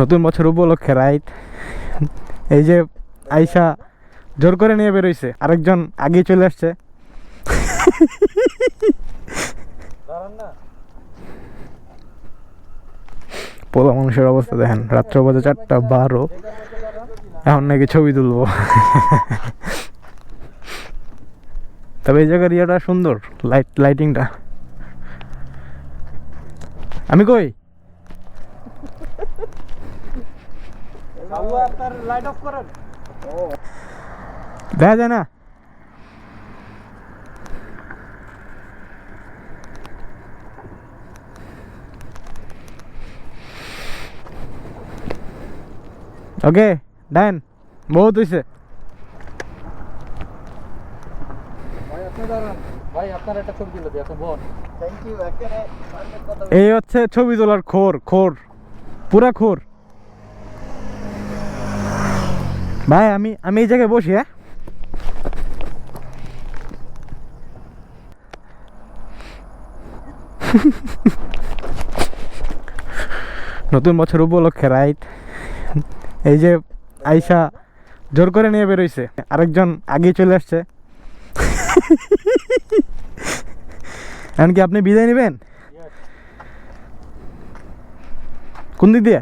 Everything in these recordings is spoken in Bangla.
নতুন বছর উপলক্ষে রাইট এই যে আইসা জোর করে নিয়ে বেরোইছে আরেকজন আগে চলে আসছে। পোলা মানুষের অবস্থা দেখেন রাত্র বাজে চারটা বারো। এখন নাকি ছবি তুলবো। তবে এই জায়গার ইয়েটা সুন্দর লাইট লাইটিংটা আমি কই? আপনার লাইট অফ করেন। দেখা যায় না। ওকে ডান বহুত হয়েছে এই হচ্ছে ছবি তোলার খোর খোর পুরা খোর। ভাই আমি আমি এই জায়গায় বসি হ্যাঁ? নতুন বছর উপলক্ষে রাইট এই যে আইসা জোর করে নিয়ে বেরোইছে। আরেকজন আগে চলে আসছে। এমনকি আপনি বিদায় নেবেন? কোন দিক দিয়ে?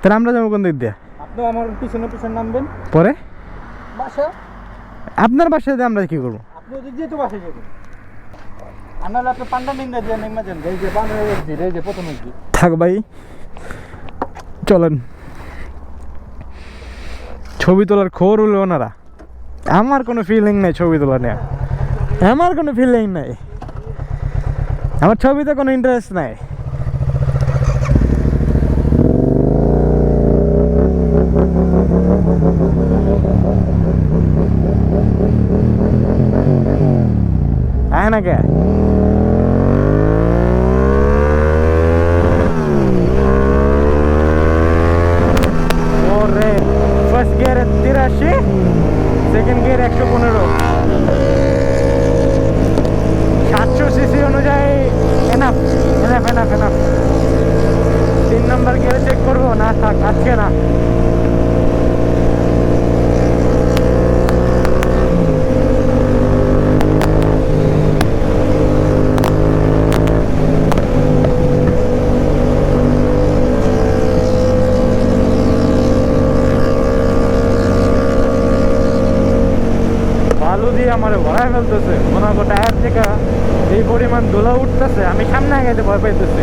তাহলে আমরা যাব কোন দিক দিয়ে? আপনি আমার পিছনে পিছনে নামবেন। পরে? বাসা? আপনার বাসায় দিয়ে আমরা কি করব? আপনি ওদিক দিয়ে তো বাসা যাবেন। আর নাহলে আপনি পান্ডা নিন্দা দিয়ে নেমে যান। এই যে পান্ডা এক্সিট এই যে প্রথম এক্সিট থাক ভাই চলেন। ছবি তোলার খবর হলো ওনারা। আমার কোনো ফিলিং নেই ছবি তোলা নিয়ে। আমার কোনো ফিলিং নেই। আমার ছবিতে কোনো ইন্টারেস্ট নাই। আয় না কে? ফার্স্ট তিরাশি সেকেন্ড গিয়ার একশো পনেরো। সাতশো অনুযায়ী এনাফ তিন নম্বর গিয়ারে চেক করব? না, থাক, আজকে না। বালু দিয়ে আমার ভরায় ফেলতেছে। মনে টায়ার থেকে এই পরিমাণ দোলা উঠতেছে, আমি সামনে আগাইতে ভয় পাইতেছি।